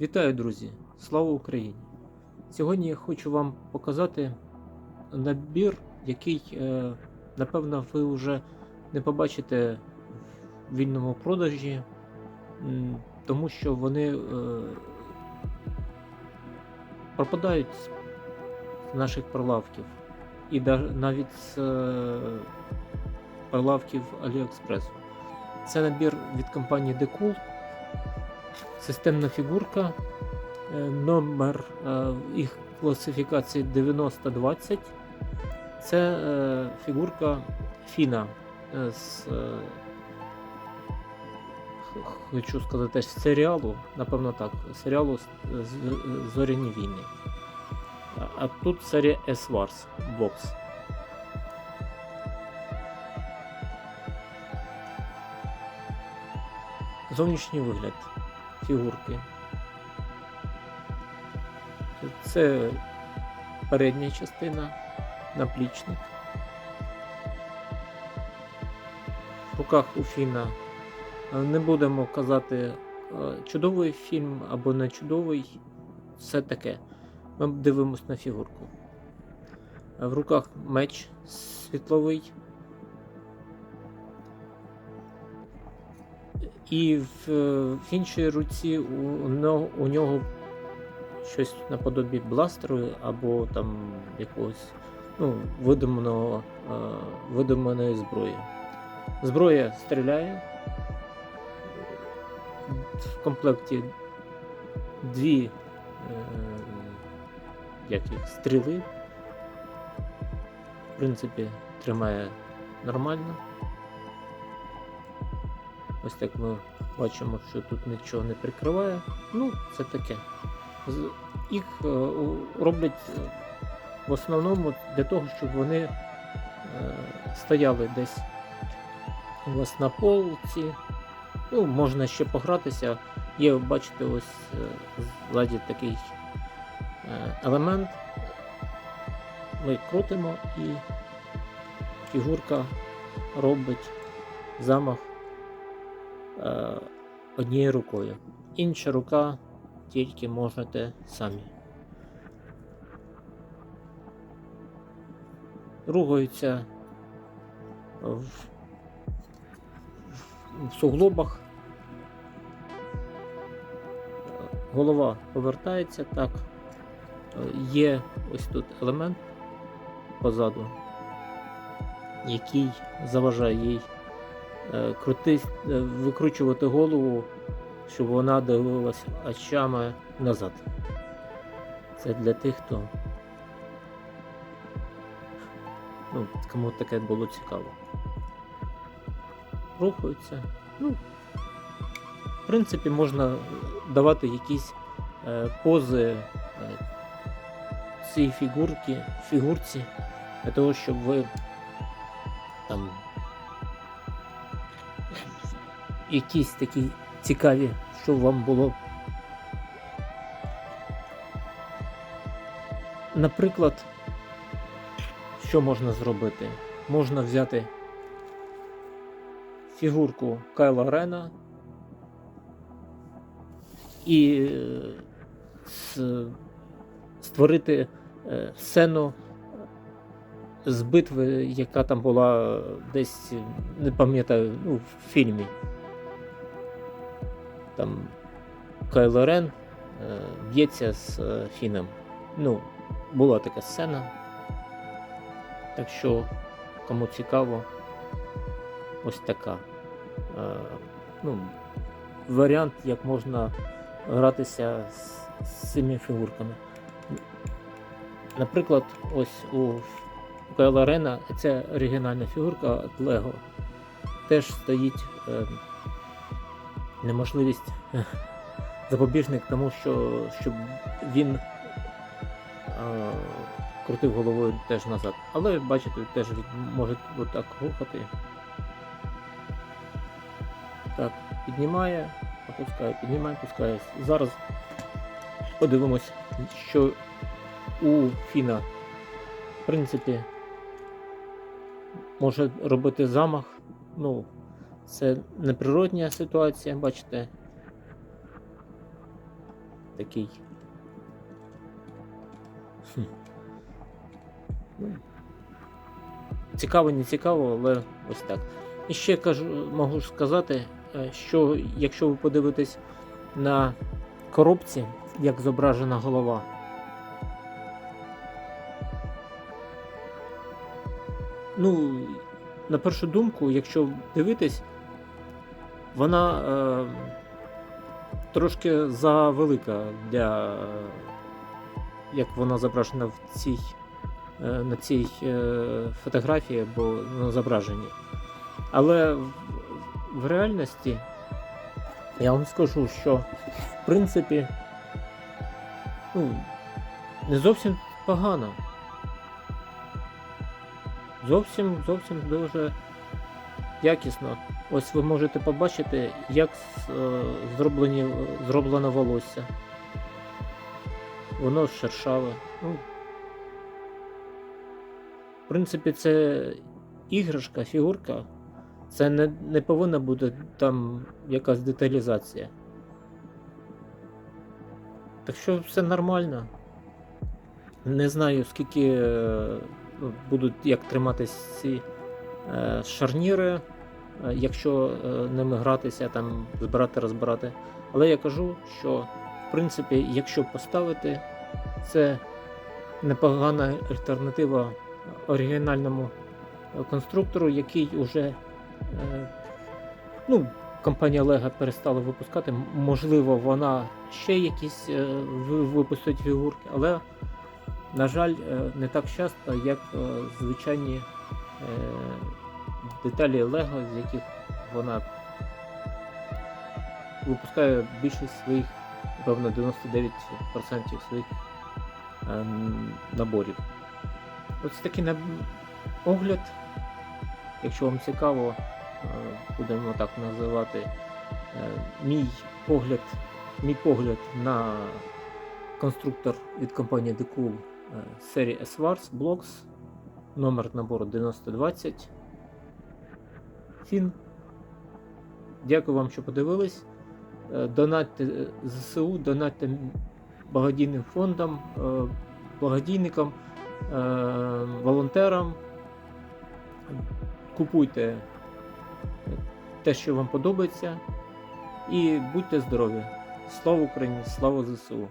Вітаю, друзі! Слава Україні! Сьогодні я хочу вам показати набір, який, е, напевно, ви вже не побачите в вільному продажі, тому що вони е, пропадають з наших прилавків і навіть з е, прилавків Аліекспресу. Це набір від компанії Decool. Системна фігурка, е, номер е, їх класифікації 9020. Це е, фігурка Фіна з, хочу сказати, з серіалу, напевно так, серіалу Зоряні війни. А тут серія S-Wars Box. Зовнішній вигляд фігурки. Це передня частина, наплічник. В руках у Фіна не будемо казати е, чудовий фільм або не чудовий. Все таке. Ми дивимося на фігурку. В руках меч світловий. І в, е, в іншій руці у, у, нього щось наподобі бластеру або там якогось ну, видуманого, е, видуманої зброї. Зброя стріляє. В комплекті дві е, як їх, стріли. В принципі, тримає нормально. Ось так ми бачимо, що тут нічого не прикриває. Ну, це таке. Їх е, роблять е, в основному для того, щоб вони е, стояли десь у вас на полці. Ну, можна ще погратися. Є, бачите, ось ззаді такий елемент. Ми крутимо і фігурка робить замах е, однією рукою. Інша рука тільки можете самі. Рухаються в, в, суглобах. Голова повертається так. Є ось тут елемент позаду, який заважає їй крути, е, викручувати голову, щоб вона дивилась очами назад. Це для тих, хто ну, кому таке було цікаво. Рухаються. Ну, в принципі, можна давати якісь е, пози е, цій фігурки, фігурці для того, щоб ви там якісь такі цікаві, що вам було. Наприклад, що можна зробити? Можна взяти фігурку Кайла Рена і е, створити е, сцену з битви, яка там була десь, не пам'ятаю, ну, в фільмі. Там Кайло Рен е, б'ється з е, Фіном. Ну, була така сцена. Так що, кому цікаво, ось така. Е, ну, варіант, як можна гратися з, з цими фігурками. Наприклад, ось у Кайла Рена, це оригінальна фігурка Lego. Теж стоїть е, неможливість е, запобіжник тому, що щоб він е, крутив головою теж назад. Але бачите, теж може отак рухати. Так, піднімає, опускає, піднімає, опускає. Зараз подивимось, що у Фіна, в принципі, може робити замах. Ну, це неприродня ситуація, бачите. такий. Хм. Ну, Цікаво, не цікаво, але ось так. І ще кажу, можу сказати, е, що якщо ви подивитесь на коробці, як зображена голова. Ну, на першу думку, якщо дивитись, вона е, трошки завелика для як вона зображена в цій, е, на цій е, фотографії або на зображенні. Але в, в реальності я вам скажу, що в принципі ну, не зовсім погано. Зовсім зовсім дуже якісно. Ось ви можете побачити, як е, зроблені, зроблено волосся. Воно шершаве. Ну, в принципі, це іграшка, фігурка. Це не, не повинна бути там якась деталізація. Так що все нормально. Не знаю, скільки е, будуть як триматись ці е, шарніри, е, якщо е, ними гратися, там збирати, розбирати. Але я кажу, що в принципі, якщо поставити, це непогана альтернатива оригінальному конструктору, який уже ну, компанія Lego перестала випускати. Можливо, вона ще якісь випустить фігурки, але, на жаль, е, не так часто, як е, звичайні е, деталі Lego, з яких вона випускає більшість своїх, певно, 99% своїх наборів. Ось такий огляд. Якщо вам цікаво, будемо так називати мій погляд, мій погляд на конструктор від компанії Decool серії S-Wars Blocks, номер набору 9020. Фін. Дякую вам, що подивились. Е, Донатьте е, ЗСУ, донатьте благодійним фондам, е, благодійникам, волонтерам. Купуйте те, що вам подобається, і будьте здорові. Слава Україні! Слава ЗСУ!